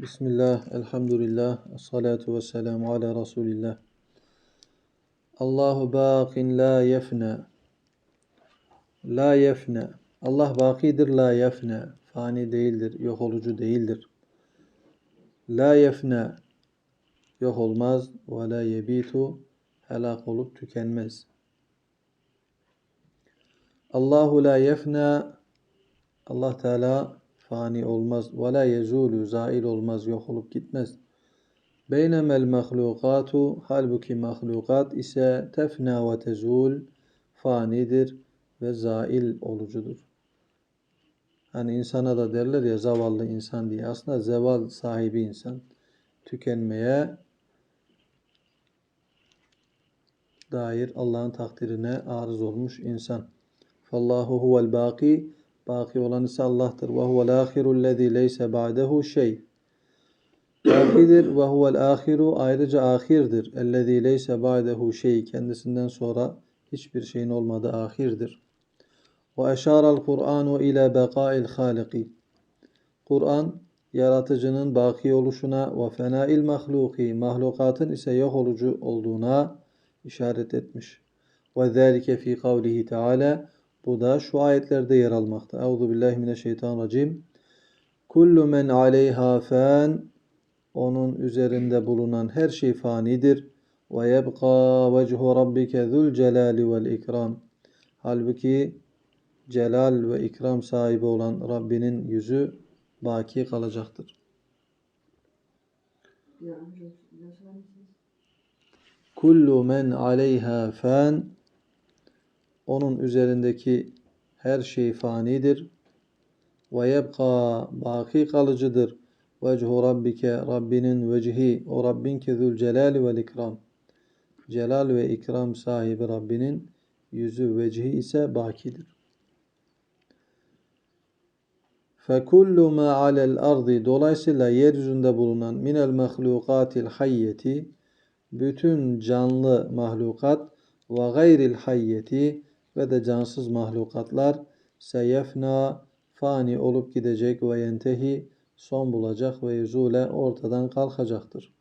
Bismillah, elhamdülillah, salatu ve selamu ala Resulillah. Allahu baqin la yefna. La yefna. Allah bakidir la yefna. Fani değildir, yok olucu değildir. La yefna. Yok olmaz. Ve la yebitu. Helak olup tükenmez. Allahu la yefna. Allah Teala fani olmaz. Ve la yezulu. Zail olmaz, yok olup gitmez. Beynemel mahlukatu halbuki mahlukat ise tefna ve tezul fanidir ve zail olucudur. Hani insana da derler ya zavallı insan diye. Aslında zeval sahibi insan. Tükenmeye dair Allah'ın takdirine arız olmuş insan. Fallahu huvel baki baki olan ise Allah'tır. Ve huvel ahiru lezî leyse ba'dehu şey. Bakidir ve huvel ahiru ayrıca ahirdir. Ellezî leyse ba'dehu şey. Kendisinden sonra hiçbir şeyin olmadığı ahirdir. Ve eşaral Kur'anu ile bekâil haliki. Kur'an yaratıcının baki oluşuna ve fenail mahluki mahlukatın ise yok olucu olduğuna işaret etmiş. Ve zâlike fî kavlihi teâlâ bu da şu ayetlerde yer almakta. Euzu billahi mineşşeytanirracim. Kullu men aleyha fan onun üzerinde bulunan her şey fanidir. Ve yebqa vechu rabbike zul celali vel ikram. Halbuki celal ve ikram sahibi olan Rabbinin yüzü baki kalacaktır. Kullu men aleyha fan onun üzerindeki her şey fanidir. Ve yebqa baki kalıcıdır. Vechu rabbike Rabbinin vecihi o Rabbin ki zul celali vel ikram. Celal ve ikram sahibi Rabbinin yüzü vecihi ise bakidir. Fekullu ma alel ardı dolayısıyla yeryüzünde bulunan minel mahlukatil hayyeti bütün canlı mahlukat ve gayril hayyeti ve de cansız mahlukatlar seyefna fani olup gidecek ve yentehi son bulacak ve yüzule ortadan kalkacaktır.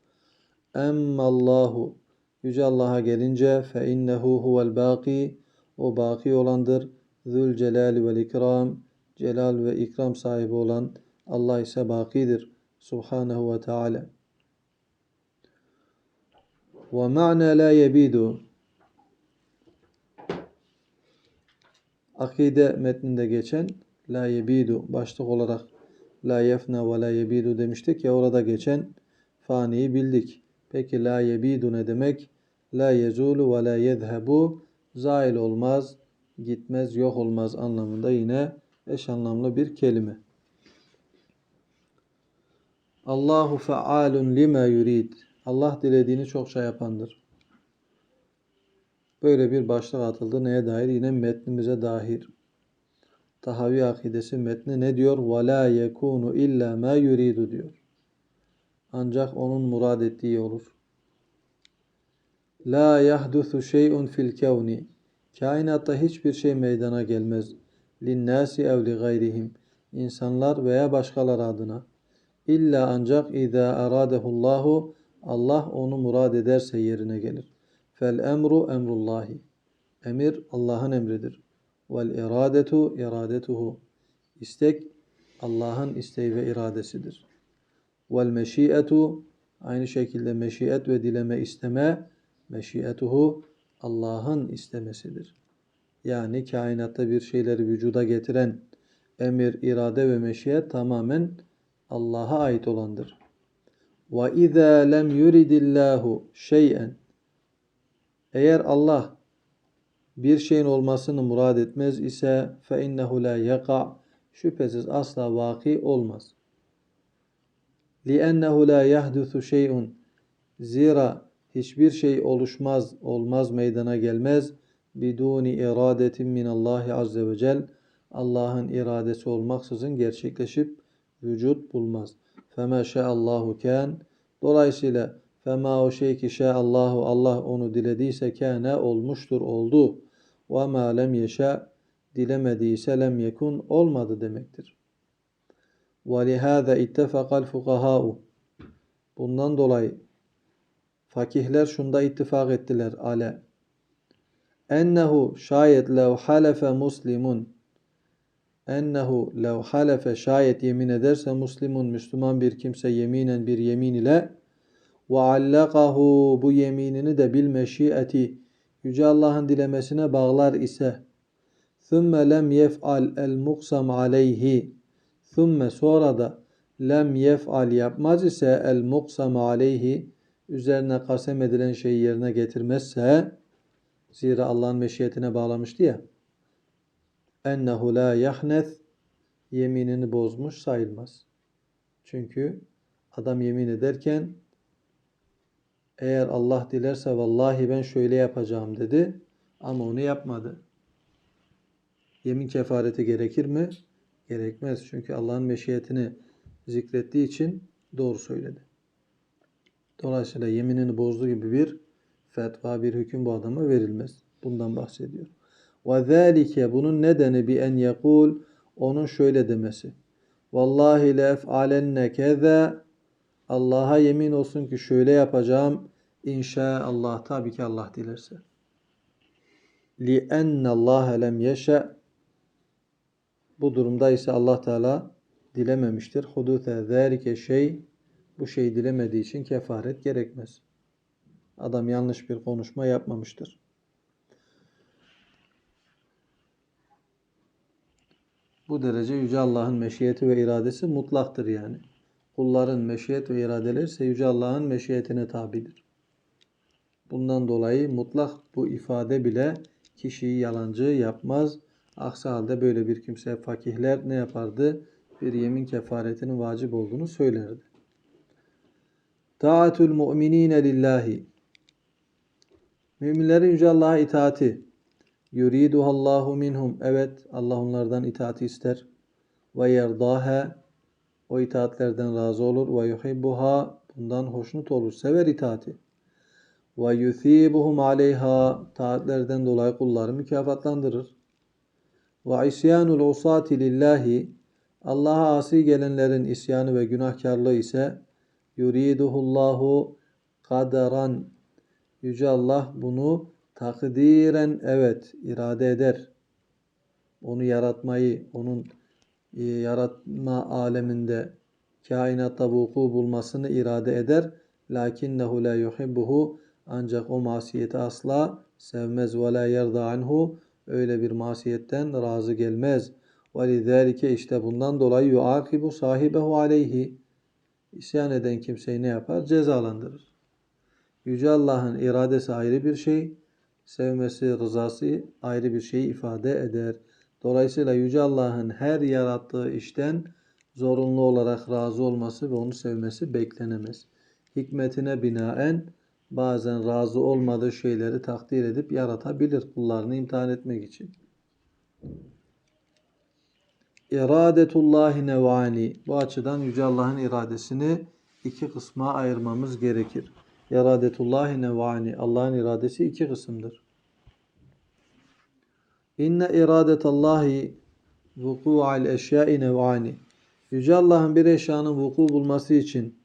Emmallahu Yüce Allah'a gelince fe innehu huvel baki o baki olandır. Zül celali vel ikram celal ve ikram sahibi olan Allah ise bakidir. Subhanahu ve Teala. Ve ma'na la yebidu Akide metninde geçen la yebidu başlık olarak la yefna ve la yebidu demiştik ya orada geçen faniyi bildik. Peki la yebidu ne demek? La yezulu ve la yezhebu zail olmaz, gitmez, yok olmaz anlamında yine eş anlamlı bir kelime. Allahu fealun lima yurid. Allah dilediğini çok şey yapandır. Böyle bir başlık atıldı. Neye dair? Yine metnimize dahil. Tahavi akidesi metni ne diyor? وَلَا يَكُونُ illa ma yuridu diyor. Ancak onun murad ettiği olur. La yahdusu şey'un fil kevni. Kainatta hiçbir şey meydana gelmez. Linnâsi ev li gayrihim. İnsanlar veya başkaları adına. İlla ancak idâ aradehullahu Allah onu murad ederse yerine gelir. Fel emru emrullahi. Emir Allah'ın emridir. Vel iradetu iradetuhu. İstek Allah'ın isteği ve iradesidir. Vel meşiyetu aynı şekilde meşiyet ve dileme isteme meşiyetuhu Allah'ın istemesidir. Yani kainatta bir şeyleri vücuda getiren emir, irade ve meşiyet tamamen Allah'a ait olandır. Ve izâ lem yuridillahu şey'en eğer Allah bir şeyin olmasını murad etmez ise fe innehu la yaka şüphesiz asla vaki olmaz. Li'ennehu la yahdusu şey'un zira hiçbir şey oluşmaz, olmaz meydana gelmez. iradetin min Allah azze ve cel Allah'ın iradesi olmaksızın gerçekleşip vücut bulmaz. Fema Allahu kan dolayısıyla Fema o şey ki Allahu Allah onu dilediyse kâne olmuştur oldu. Ve ma lem yeşâ dilemediyse lem yekun olmadı demektir. Ve lihâze ittefakal fukahâ'u Bundan dolayı fakihler şunda ittifak ettiler ale. Ennehu şayet lev halefe muslimun ennehu lev halefe şayet yemin ederse muslimun Müslüman bir kimse yeminen bir yemin ile ve allakahu bu yeminini de bil meşiyeti Yüce Allah'ın dilemesine bağlar ise ثُمَّ lem yef'al el muksam aleyhi ثُمَّ sonra da lem yef'al yapmaz ise el muksam aleyhi üzerine kasem edilen şeyi yerine getirmezse zira Allah'ın meşiyetine bağlamıştı ya ennehu la yahnes yeminini bozmuş sayılmaz. Çünkü adam yemin ederken eğer Allah dilerse vallahi ben şöyle yapacağım dedi ama onu yapmadı. Yemin kefareti gerekir mi? Gerekmez. Çünkü Allah'ın meşiyetini zikrettiği için doğru söyledi. Dolayısıyla yeminini bozduğu gibi bir fetva, bir hüküm bu adama verilmez. Bundan bahsediyor. Zâlike bunun nedeni bi en yekul onun şöyle demesi. Vallahi le ef'alenne keze Allah'a yemin olsun ki şöyle yapacağım. İnşallah tabii ki Allah dilerse. Enne Allah lem yeşe bu durumda ise Allah Teala dilememiştir. Hudute zâlike şey bu şey dilemediği için kefaret gerekmez. Adam yanlış bir konuşma yapmamıştır. Bu derece Yüce Allah'ın meşiyeti ve iradesi mutlaktır yani. Kulların meşiyet ve iradeleri ise Yüce Allah'ın meşiyetine tabidir. Bundan dolayı mutlak bu ifade bile kişiyi yalancı yapmaz. Aksi halde böyle bir kimse fakihler ne yapardı? Bir yemin kefaretinin vacip olduğunu söylerdi. Taatul mu'minine lillahi. Müminlerin Yüce Allah'a itaati. Yuriduhallahu minhum. Evet Allah onlardan itaati ister. Ve yerdahe. O itaatlerden razı olur. Ve yuhibbuha. Bundan hoşnut olur. Sever itaati. Ve yuthibuhum aleyha. Taatlerden dolayı kulları mükafatlandırır. Ve isyanul usati lillahi. Allah'a asi gelenlerin isyanı ve günahkarlığı ise yuriduhullahu kaderan. Yüce Allah bunu takdiren evet irade eder. Onu yaratmayı, onun yaratma aleminde kainatta vuku bulmasını irade eder. Lakinnehu la yuhibbuhu ancak o masiyeti asla sevmez ve la yerda anhu öyle bir masiyetten razı gelmez. Ve lidâlike işte bundan dolayı yuakibu sahibehu aleyhi isyan eden kimseyi ne yapar? Cezalandırır. Yüce Allah'ın iradesi ayrı bir şey, sevmesi, rızası ayrı bir şey ifade eder. Dolayısıyla Yüce Allah'ın her yarattığı işten zorunlu olarak razı olması ve onu sevmesi beklenemez. Hikmetine binaen bazen razı olmadığı şeyleri takdir edip yaratabilir kullarını imtihan etmek için. İradetullahi nevani. Bu açıdan Yüce Allah'ın iradesini iki kısma ayırmamız gerekir. İradetullahi nevani. Allah'ın iradesi iki kısımdır. İnne iradetallahi vuku'al eşyai nevani. Yüce Allah'ın bir eşyanın vuku bulması için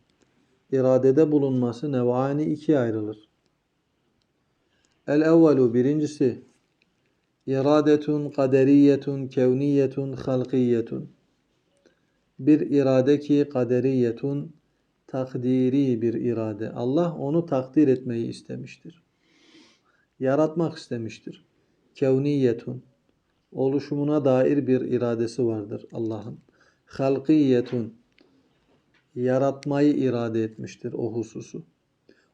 iradede bulunması nevani ikiye ayrılır. El evvelu birincisi iradetun kaderiyetun kevniyetun halkiyetun. Bir irade ki kaderiyetun takdiri bir irade. Allah onu takdir etmeyi istemiştir. Yaratmak istemiştir. Kevniyetun. Oluşumuna dair bir iradesi vardır Allah'ın. Halkiyetun. Yaratmayı irade etmiştir o hususu.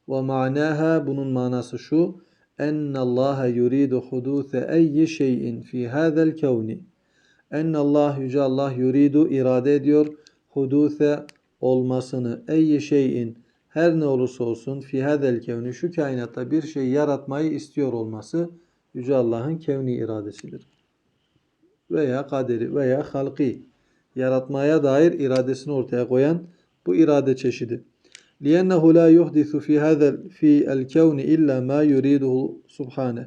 Ve manaha bunun manası şu. Enne Allah yuridu huduse eyyi şeyin fi hadal kevni. Enne Allah yüce Allah yuridu irade ediyor huduse olmasını eyyi şeyin her ne olursa olsun fi hadel kevni şu kainatta bir şey yaratmayı istiyor olması yüce Allah'ın kevni iradesidir. Veya kaderi veya halki yaratmaya dair iradesini ortaya koyan bu irade çeşidi. لِيَنَّهُ لَا يُحْدِثُ فِي هَذَا فِي الْكَوْنِ إِلَّا مَا يُرِيدُهُ سُبْحَانَهُ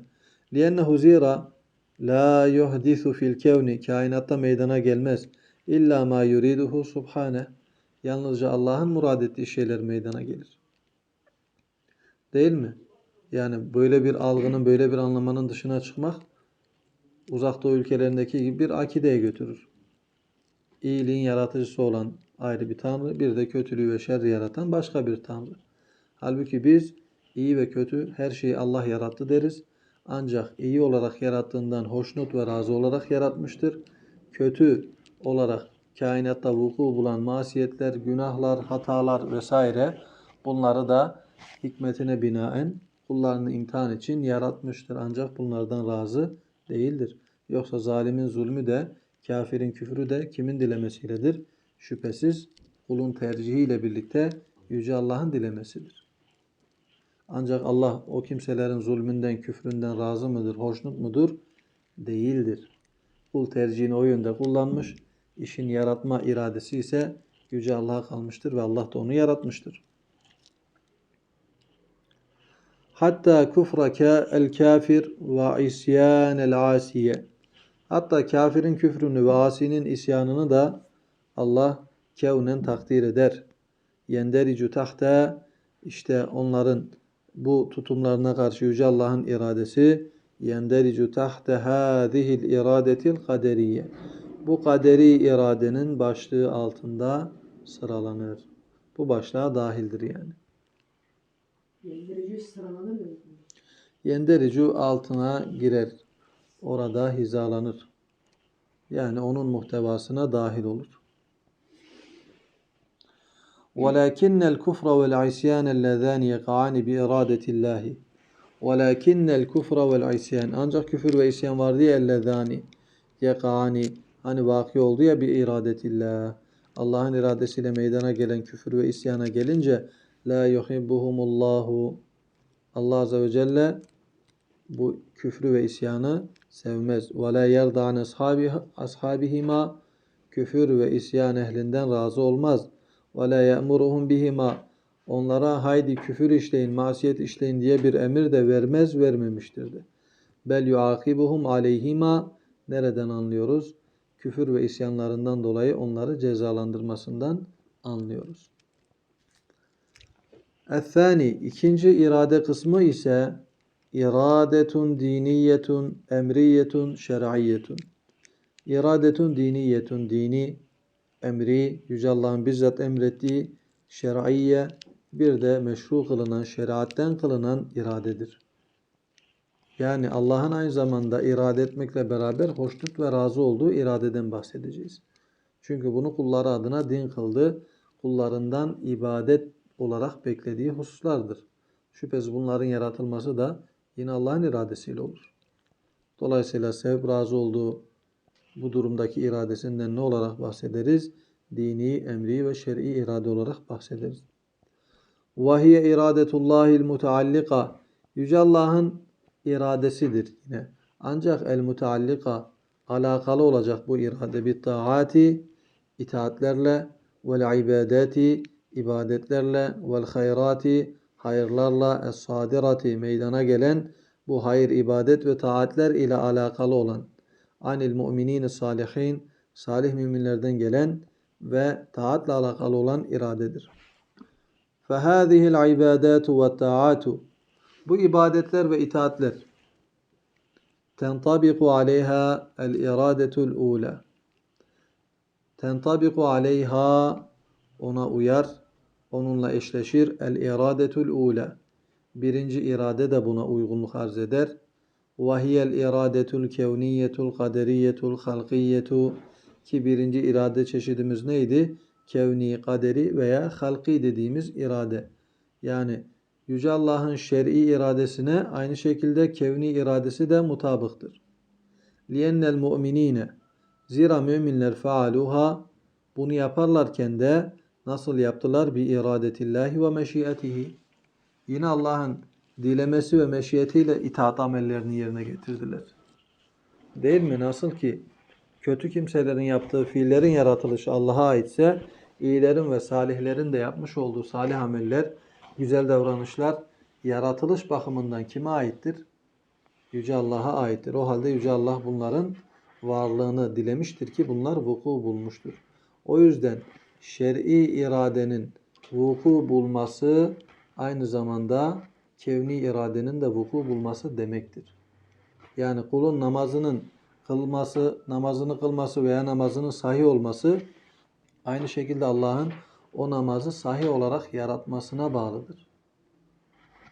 لِيَنَّهُ zira la yuhdisu fil kevni kainatta meydana gelmez. İlla ma yuriduhu subhane. Yalnızca Allah'ın murad ettiği şeyler meydana gelir. Değil mi? Yani böyle bir algının, böyle bir anlamanın dışına çıkmak uzak ülkelerindeki gibi bir akideye götürür. İyiliğin yaratıcısı olan ayrı bir tanrı, bir de kötülüğü ve şerri yaratan başka bir tanrı. Halbuki biz iyi ve kötü her şeyi Allah yarattı deriz. Ancak iyi olarak yarattığından hoşnut ve razı olarak yaratmıştır. Kötü olarak kainatta vuku bulan masiyetler, günahlar, hatalar vesaire bunları da hikmetine binaen kullarını imtihan için yaratmıştır. Ancak bunlardan razı değildir. Yoksa zalimin zulmü de, kafirin küfrü de kimin dilemesiyledir? Şüphesiz kulun tercihiyle birlikte Yüce Allah'ın dilemesidir. Ancak Allah o kimselerin zulmünden, küfründen razı mıdır, hoşnut mudur? Değildir. Kul tercihini o yönde kullanmış. İşin yaratma iradesi ise Yüce Allah'a kalmıştır ve Allah da onu yaratmıştır. Hatta kufrake el kafir ve isyan el asiye. Hatta kafirin küfrünü ve asinin isyanını da Allah kevnen takdir eder. Yendericu tahta işte onların bu tutumlarına karşı Yüce Allah'ın iradesi yendericu tahte hadihil iradetil kaderiye. Bu kaderi iradenin başlığı altında sıralanır. Bu başlığa dahildir yani. Yendirici sıralanır mı? Yendericu altına girer. Orada hizalanır. Yani onun muhtevasına dahil olur. ولكن الكفر والعصيان اللذان يقعان بإرادة الله ولكن الكفر والعصيان ancak küfür ve isyan var diye ellezani yekani hani vaki oldu ya bir iradetillah Allah'ın iradesiyle meydana gelen küfür ve isyana gelince la yuhibbuhumullahu Allah azze ve celle bu küfrü ve isyanı sevmez. Ve la yerda an ashabi ashabihima küfür ve isyan ehlinden razı olmaz. Ve la ya'muruhum bihima onlara haydi küfür işleyin, masiyet işleyin diye bir emir de vermez, vermemiştir de. Bel yuakibuhum aleyhima nereden anlıyoruz? Küfür ve isyanlarından dolayı onları cezalandırmasından anlıyoruz. Ethani ikinci irade kısmı ise iradetun diniyetun emriyetun şer'iyetun. İradetun diniyetun dini emri Yüce Allah'ın bizzat emrettiği şer'iyye bir de meşru kılınan şeriatten kılınan iradedir. Yani Allah'ın aynı zamanda irade etmekle beraber hoşnut ve razı olduğu iradeden bahsedeceğiz. Çünkü bunu kulları adına din kıldı. Kullarından ibadet olarak beklediği hususlardır. Şüphesiz bunların yaratılması da yine Allah'ın iradesiyle olur. Dolayısıyla sebep razı olduğu bu durumdaki iradesinden ne olarak bahsederiz? Dini, emri ve şer'i irade olarak bahsederiz. Vahiye iradetullahil muteallika Yüce Allah'ın iradesidir yine. Ancak el muteallika alakalı olacak bu irade bir taati itaatlerle ve ibadeti ibadetlerle vel hayrati hayırlarla es sadirati meydana gelen bu hayır ibadet ve taatler ile alakalı olan anil mu'minin salihin salih müminlerden gelen ve taatla alakalı olan iradedir. فَهَذِهِ الْعِبَادَاتُ وَالتَّاعَاتُ Bu ibadetler ve itaatler tentabiku aleyha el-iradetul ula tentabiku aleyha ona uyar onunla eşleşir el-iradetul ula birinci irade de buna uygunluk arz eder وَهِيَ الْاِرَادَةُ الْكَوْنِيَّةُ الْقَدَرِيَّةُ الْخَلْقِيَّةُ ki birinci irade çeşidimiz neydi? Kevni, kaderi veya halki dediğimiz irade. Yani Yüce Allah'ın şer'i iradesine aynı şekilde kevni iradesi de mutabıktır. لِيَنَّ الْمُؤْمِنِينَ Zira müminler faaluha bunu yaparlarken de nasıl yaptılar? Bi iradetillahi ve meşiyetihi. Yine Allah'ın dilemesi ve meşiyetiyle itaat amellerini yerine getirdiler. Değil mi? Nasıl ki kötü kimselerin yaptığı fiillerin yaratılışı Allah'a aitse iyilerin ve salihlerin de yapmış olduğu salih ameller, güzel davranışlar yaratılış bakımından kime aittir? Yüce Allah'a aittir. O halde Yüce Allah bunların varlığını dilemiştir ki bunlar vuku bulmuştur. O yüzden şer'i iradenin vuku bulması aynı zamanda kevni iradenin de vuku bulması demektir. Yani kulun namazının kılması, namazını kılması veya namazının sahih olması aynı şekilde Allah'ın o namazı sahih olarak yaratmasına bağlıdır.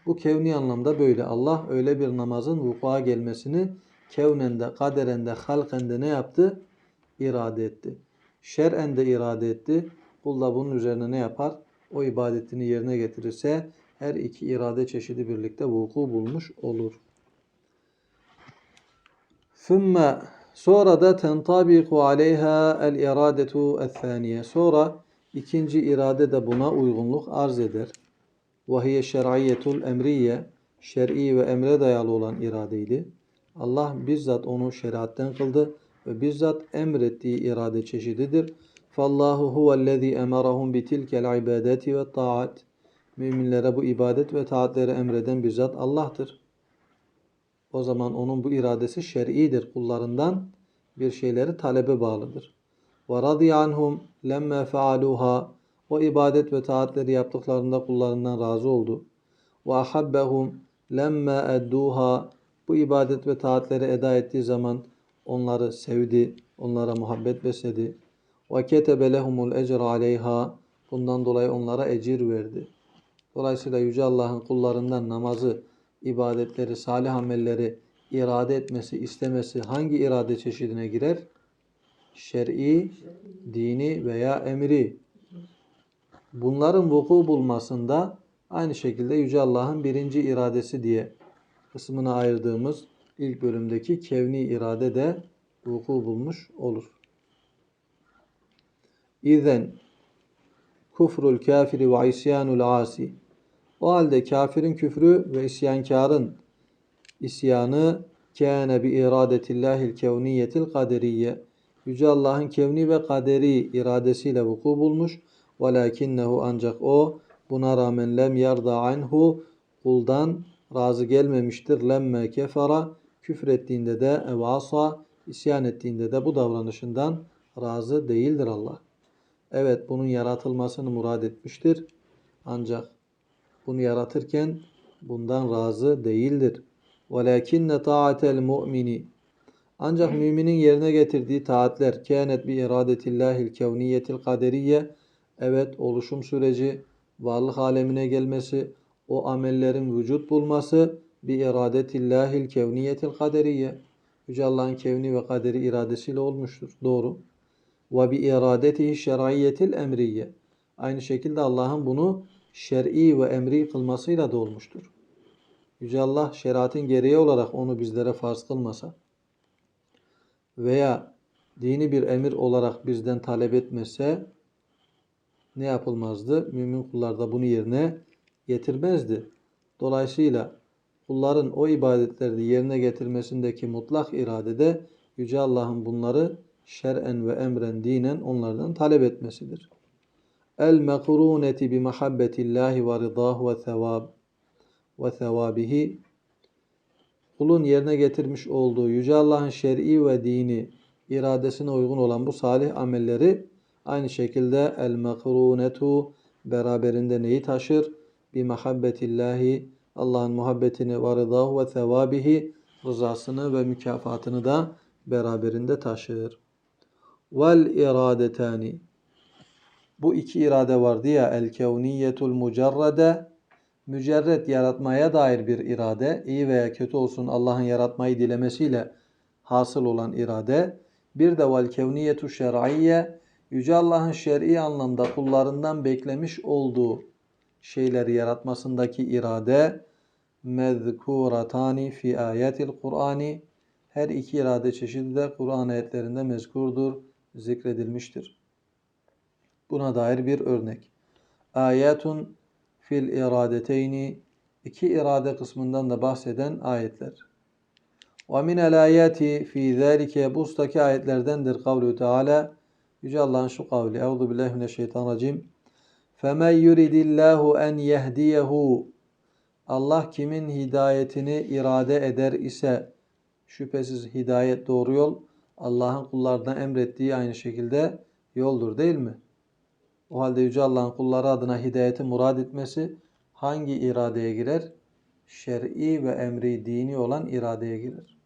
Bu kevni anlamda böyle. Allah öyle bir namazın vuku'a gelmesini kevnende, kaderende, halkende ne yaptı? İrade etti şer'en de irade etti. Kul da bunun üzerine ne yapar? O ibadetini yerine getirirse her iki irade çeşidi birlikte vuku bulmuş olur. Sümme sonra da tentabiku aleyha el iradetu el Sonra ikinci irade de buna uygunluk arz eder. Vahiye şer'iyyetul emriye şer'i ve emre dayalı olan iradeydi. Allah bizzat onu şeriatten kıldı ve bizzat emrettiği irade çeşididir. Fallahu huvellezî emarahum bitilkel ibadeti ve taat. Müminlere bu ibadet ve taatleri emreden bizzat Allah'tır. O zaman onun bu iradesi şer'idir. Kullarından bir şeyleri talebe bağlıdır. Ve radiyâ anhum lemme fealuha. O ibadet ve taatleri yaptıklarında kullarından razı oldu. Ve ahabbehum lemme edduha. Bu ibadet ve taatleri eda ettiği zaman onları sevdi, onlara muhabbet besledi. Ve ketebe lehumul ecr aleyha. Bundan dolayı onlara ecir verdi. Dolayısıyla Yüce Allah'ın kullarından namazı, ibadetleri, salih amelleri irade etmesi, istemesi hangi irade çeşidine girer? Şer'i, dini veya emri. Bunların vuku bulmasında aynı şekilde Yüce Allah'ın birinci iradesi diye kısmına ayırdığımız ilk bölümdeki kevni irade de vuku bulmuş olur. İzen kufrul kafiri ve isyanul asi. O halde kafirin küfrü ve isyankarın isyanı kâne bi iradetillahil kevniyetil kaderiye. Yüce Allah'ın kevni ve kaderi iradesiyle vuku bulmuş. Velakinnehu ancak o buna rağmen lem yarda anhu kuldan razı gelmemiştir. Lemme kefara küfür ettiğinde de evasa isyan ettiğinde de bu davranışından razı değildir Allah. Evet bunun yaratılmasını murad etmiştir. Ancak bunu yaratırken bundan razı değildir. وَلَكِنَّ تَاعَةَ الْمُؤْمِنِ Ancak müminin yerine getirdiği taatler kânet bi iradetillahil kevniyetil kaderiye evet oluşum süreci, varlık alemine gelmesi, o amellerin vücut bulması bi iradetillahil kevniyetil kaderiye Yüce Allah'ın kevni ve kaderi iradesiyle olmuştur. Doğru. Ve bi iradetihi şer'iyyetil emriye. Aynı şekilde Allah'ın bunu şer'i ve emri kılmasıyla da olmuştur. Yüce Allah şeriatın gereği olarak onu bizlere farz kılmasa veya dini bir emir olarak bizden talep etmese ne yapılmazdı? Mümin kullar da bunu yerine getirmezdi. Dolayısıyla kulların o ibadetleri yerine getirmesindeki mutlak iradede Yüce Allah'ın bunları şer'en ve emren dinen onlardan talep etmesidir. El mekruneti bi muhabbetillahi ve ridahu ve sevab ve sevabihi kulun yerine getirmiş olduğu Yüce Allah'ın şer'i ve dini iradesine uygun olan bu salih amelleri aynı şekilde el mekrunetu beraberinde neyi taşır? Bi muhabbetillahi Allah'ın muhabbetini ve rıdahu ve sevabihi rızasını ve mükafatını da beraberinde taşır. Vel iradetani. Bu iki irade vardı ya el kevniyetul mucerrede. Mücerret yaratmaya dair bir irade iyi veya kötü olsun Allah'ın yaratmayı dilemesiyle hasıl olan irade. Bir de vel kevniyetu şer'iyye Yüce Allah'ın şer'i anlamda kullarından beklemiş olduğu şeyleri yaratmasındaki irade mezkuratani fi ayetil Kur'ani her iki irade çeşidi de Kur'an ayetlerinde mezkurdur, zikredilmiştir. Buna dair bir örnek. Ayetun fil iradeteyni iki irade kısmından da bahseden ayetler. Ve minel ayati fi zalike bustaki ayetlerdendir kavlu Teala Yüce Allah'ın şu kavli. Euzu billahi mineşşeytanirracim. Femen yuridillahu en yehdiyehu Allah kimin hidayetini irade eder ise şüphesiz hidayet doğru yol Allah'ın kullarına emrettiği aynı şekilde yoldur değil mi? O halde Yüce Allah'ın kulları adına hidayeti murad etmesi hangi iradeye girer? Şer'i ve emri dini olan iradeye girer.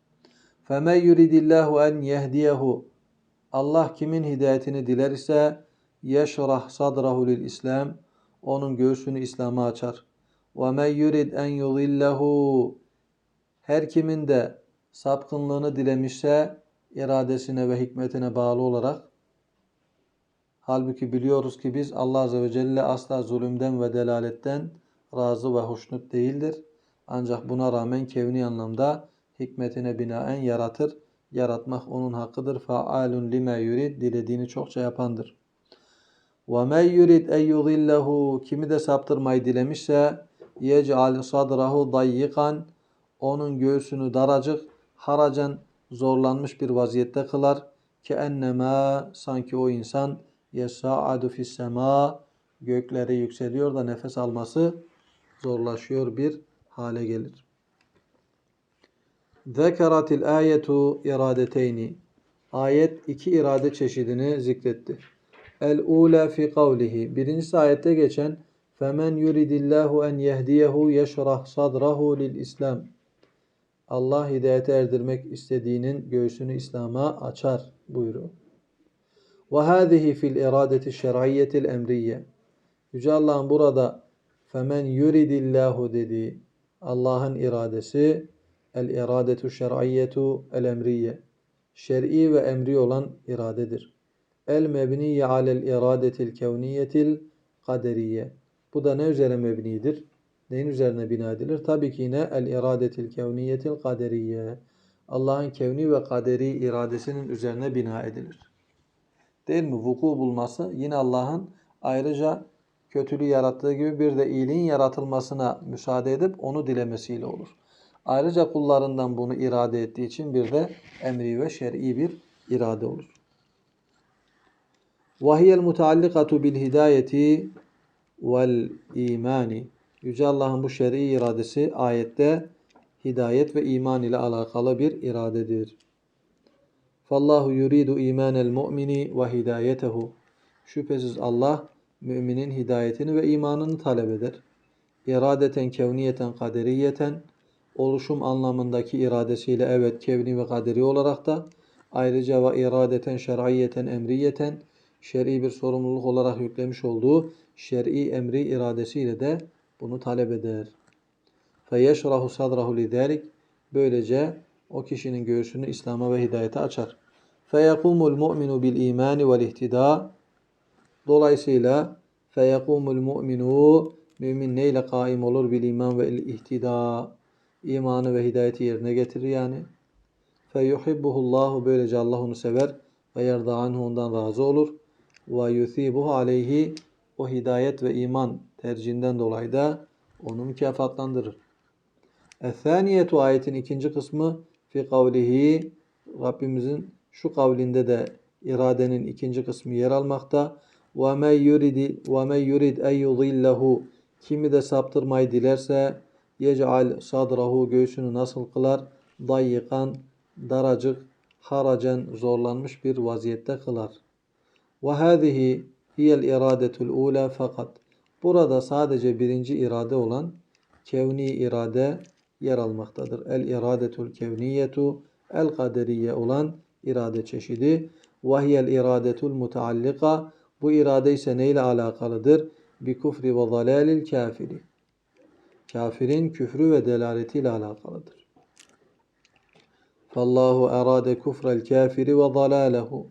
فَمَنْ يُرِدِ اللّٰهُ اَنْ يَهْدِيَهُ Allah kimin hidayetini diler ise yeşrah sadrahu lil İslam onun göğsünü İslam'a açar. Ve men yurid en yudillehu her kimin de sapkınlığını dilemişse iradesine ve hikmetine bağlı olarak halbuki biliyoruz ki biz Allah Azze ve Celle asla zulümden ve delaletten razı ve hoşnut değildir. Ancak buna rağmen kevni anlamda hikmetine binaen yaratır. Yaratmak onun hakkıdır. Faalun lime yurid dilediğini çokça yapandır. Men yurid en yudillehu kimi de saptırmayı dilemişse yec'al sadrahu dayyikan onun göğsünü daracık haracan zorlanmış bir vaziyette kılar ki ennema sanki o insan yes'adu fis sema göklere yükseliyor da nefes alması zorlaşıyor bir hale gelir. Zekeratil ayetu iradeteyni. Ayet iki irade çeşidini zikretti. El ula fi kavlihi. Birincisi ayette geçen Femen yuridillahu en yehdiyehu yeşrah sadrahu lil İslam. Allah hidayete erdirmek istediğinin göğsünü İslam'a açar buyuruyor. Ve hâzihi fil iradeti şer'iyyetil emriye. Yüce Allah'ın burada femen yuridillahu dediği Allah'ın iradesi el iradetu şer'iyyetu el emriye. Şer'i ve emri olan iradedir. El mebniye alel iradetil kevniyetil kaderiye. Bu da ne üzere mebnidir? Neyin üzerine bina edilir? Tabii ki yine el iradetil kevniyetil kaderiye. Allah'ın kevni ve kaderi iradesinin üzerine bina edilir. Değil mi? Vuku bulması yine Allah'ın ayrıca kötülüğü yarattığı gibi bir de iyiliğin yaratılmasına müsaade edip onu dilemesiyle olur. Ayrıca kullarından bunu irade ettiği için bir de emri ve şer'i bir irade olur. وَهِيَ الْمُتَعَلِّقَةُ بِالْهِدَايَةِ وَالْا۪يمَانِ Yüce Allah'ın bu şer'i iradesi ayette hidayet ve iman ile alakalı bir iradedir. فَاللّٰهُ يُرِيدُ اِيمَانَ الْمُؤْمِنِ وَهِدَايَتَهُ Şüphesiz Allah müminin hidayetini ve imanını talep eder. İradeten kevniyeten kaderiyeten oluşum anlamındaki iradesiyle evet kevni ve kaderi olarak da ayrıca ve iradeten şer'iyeten emriyeten şer'i bir sorumluluk olarak yüklemiş olduğu şer'i emri iradesiyle de bunu talep eder. Feyeşrahu sadrahu lidalik böylece o kişinin göğsünü İslam'a ve hidayete açar. Bil imani vel ihtida Dolayısıyla feyekumul mu'minu mümin neyle kaim olur bil iman ve ihtida imanı ve hidayeti yerine getirir yani. Feyuhibbuhullahu böylece Allah onu sever ve yerda anhu ondan razı olur. Ve yuthibuhu aleyhi o hidayet ve iman tercihinden dolayı da onu mükafatlandırır. Es-saniyetu ayetin ikinci kısmı fi kavlihi Rabbimizin şu kavlinde de iradenin ikinci kısmı yer almakta. Ve men yuridi ve men yurid en yudillahu kimi de saptırmayı dilerse yec'al sadrahu göğsünü nasıl kılar? Dayyikan daracık haracan zorlanmış bir vaziyette kılar. Ve hâzihi hiyel iradetul ula fakat burada sadece birinci irade olan kevni irade yer almaktadır. El iradetul kevniyetu el kaderiye olan irade çeşidi. Ve hiyel iradetul mutaallika bu irade ise neyle alakalıdır? Bi kufri ve zalalil kafiri. Kafirin küfrü ve delaletiyle alakalıdır. Fallahu erade kufrel kafiri ve zalalehu.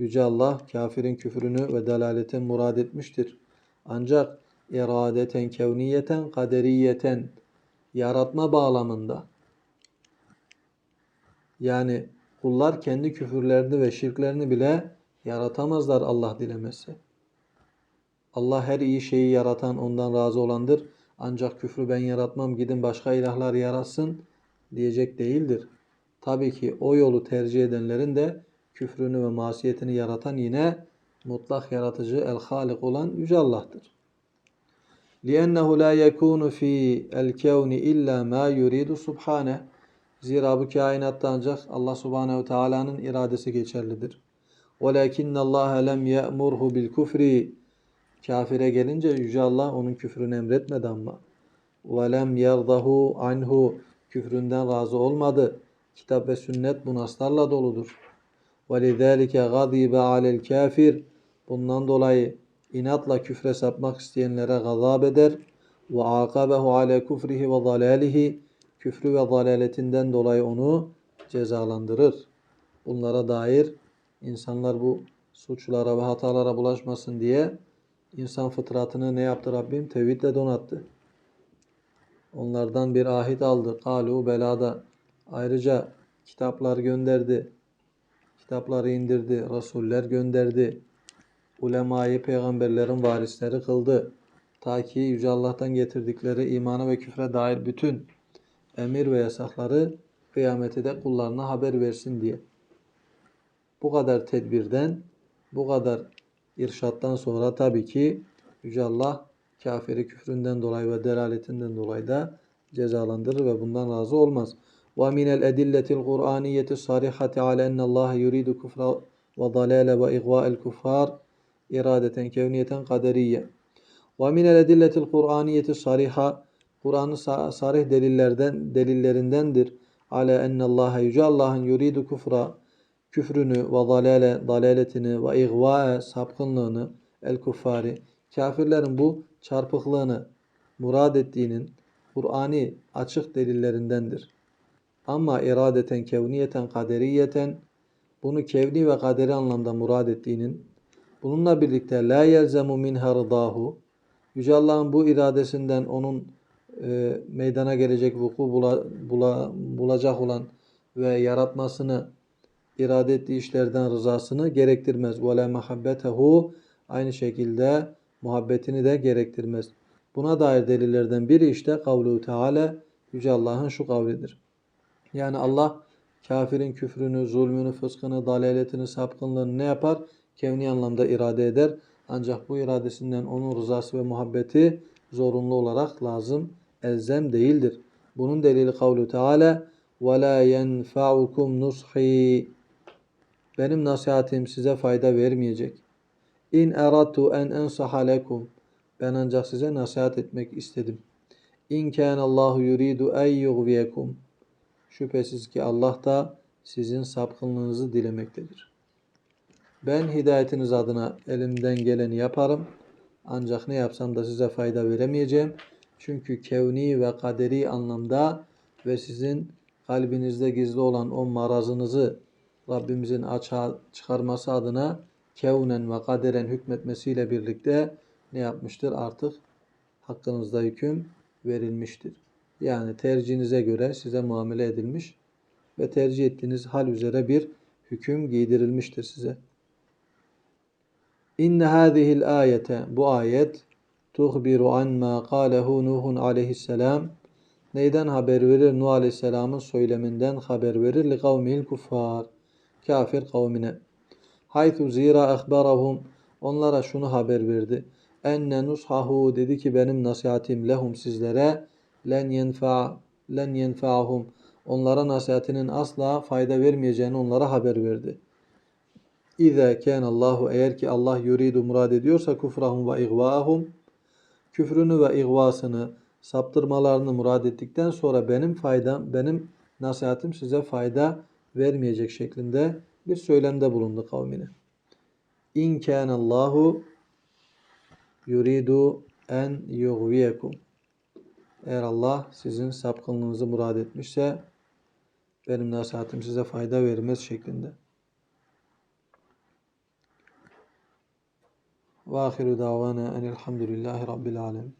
Yüce Allah kafirin küfrünü ve dalaletini murad etmiştir. Ancak iradeten kevniyeten kaderiyeten yaratma bağlamında yani kullar kendi küfürlerini ve şirklerini bile yaratamazlar Allah dilemezse. Allah her iyi şeyi yaratan ondan razı olandır. Ancak küfrü ben yaratmam gidin başka ilahlar yaratsın diyecek değildir. Tabii ki o yolu tercih edenlerin de küfrünü ve masiyetini yaratan yine mutlak yaratıcı el-Halik olan Yüce Allah'tır. لِأَنَّهُ لَا يَكُونُ فِي الْكَوْنِ إِلَّا مَا يُرِيدُ سُبْحَانَهُ Zira bu kainatta ancak Allah Subhanahu Teala'nın iradesi geçerlidir. وَلَكِنَّ اللّٰهَ لَمْ يَأْمُرْهُ بِالْكُفْرِ Kafire gelince Yüce Allah onun küfrünü emretmedi ama. وَلَمْ يَرْضَهُ anhu Küfründen razı olmadı. Kitap ve sünnet bu naslarla doludur. وَلِذَٰلِكَ غَضِيبَ عَلَى الْكَافِرِ Bundan dolayı inatla küfre sapmak isteyenlere gazap eder. وَعَاقَبَهُ عَلَى كُفْرِهِ وَضَلَالِهِ Küfrü ve dalaletinden dolayı onu cezalandırır. Bunlara dair insanlar bu suçlara ve hatalara bulaşmasın diye insan fıtratını ne yaptı Rabbim? Tevhidle donattı. Onlardan bir ahit aldı. Kalu belada. Ayrıca kitaplar gönderdi. Kitapları indirdi. Rasuller gönderdi. Ulemayı peygamberlerin varisleri kıldı. Ta ki Yüce Allah'tan getirdikleri imana ve küfre dair bütün emir ve yasakları kıyamete de kullarına haber versin diye. Bu kadar tedbirden, bu kadar irşattan sonra tabii ki Yüce Allah kafiri küfründen dolayı ve delaletinden dolayı da cezalandırır ve bundan razı olmaz. ومن الأدلة القرآنية الصارحة على أن الله يريد كفر وضلال وإغواء الكفار إرادة كونية قدرية ومن الأدلة القرآنية الصارحة Kur'an'ın sarih delillerden delillerindendir. Ala enne Allah yüce Allah'ın yuridu kufra küfrünü ve dalale dalaletini ve igvae sapkınlığını el kuffari kafirlerin bu çarpıklığını murad ettiğinin Kur'ani açık delillerindendir. Ama iradeten kevniyeten kaderiyeten bunu kevni ve kaderi anlamda murad ettiğinin bununla birlikte la yelzemu minha rıdahu Yüce Allah'ın bu iradesinden onun e, meydana gelecek vuku bula, bula, bulacak olan ve yaratmasını irade ettiği işlerden rızasını gerektirmez. Ve la muhabbetehu aynı şekilde muhabbetini de gerektirmez. Buna dair delillerden biri işte kavlu Teala Yüce Allah'ın şu kavlidir. Yani Allah kafirin küfrünü, zulmünü, fıskını, dalaletini, sapkınlığını ne yapar? Kevni anlamda irade eder. Ancak bu iradesinden onun rızası ve muhabbeti zorunlu olarak lazım, elzem değildir. Bunun delili kavlu Teala وَلَا يَنْفَعُكُمْ نُصْحِي Benim nasihatim size fayda vermeyecek. İn eradtu en ensaha lekum. Ben ancak size nasihat etmek istedim. İn Allahu yuridu en yughviyekum. Şüphesiz ki Allah da sizin sapkınlığınızı dilemektedir. Ben hidayetiniz adına elimden geleni yaparım. Ancak ne yapsam da size fayda veremeyeceğim. Çünkü kevni ve kaderi anlamda ve sizin kalbinizde gizli olan o marazınızı Rabbimizin açığa çıkarması adına kevnen ve kaderen hükmetmesiyle birlikte ne yapmıştır? Artık hakkınızda hüküm verilmiştir. Yani tercihinize göre size muamele edilmiş ve tercih ettiğiniz hal üzere bir hüküm giydirilmiştir size. İnne hâzihil ayete bu ayet tuhbiru an ma kâlehu Nuhun aleyhisselam neyden haber verir? Nuh aleyhisselamın söyleminden haber verir li kavmihil kuffar kafir kavmine. Haythu zira ahbarahum onlara şunu haber verdi. Enne nushahu dedi ki benim nasihatim lehum sizlere len yenfa len yenfa'hum onlara nasihatinin asla fayda vermeyeceğini onlara haber verdi. İza kan Allahu eğer ki Allah yuridu murad ediyorsa kufrahum ve igvahum küfrünü ve igvasını saptırmalarını murad ettikten sonra benim faydam benim nasihatim size fayda vermeyecek şeklinde bir söylemde bulundu kavmine. İn Allahu yuridu en yughviyekum. Eğer Allah sizin sapkınlığınızı murad etmişse benim nasihatim size fayda vermez şeklinde. Ve ahiru davana enilhamdülillahi rabbil alemin.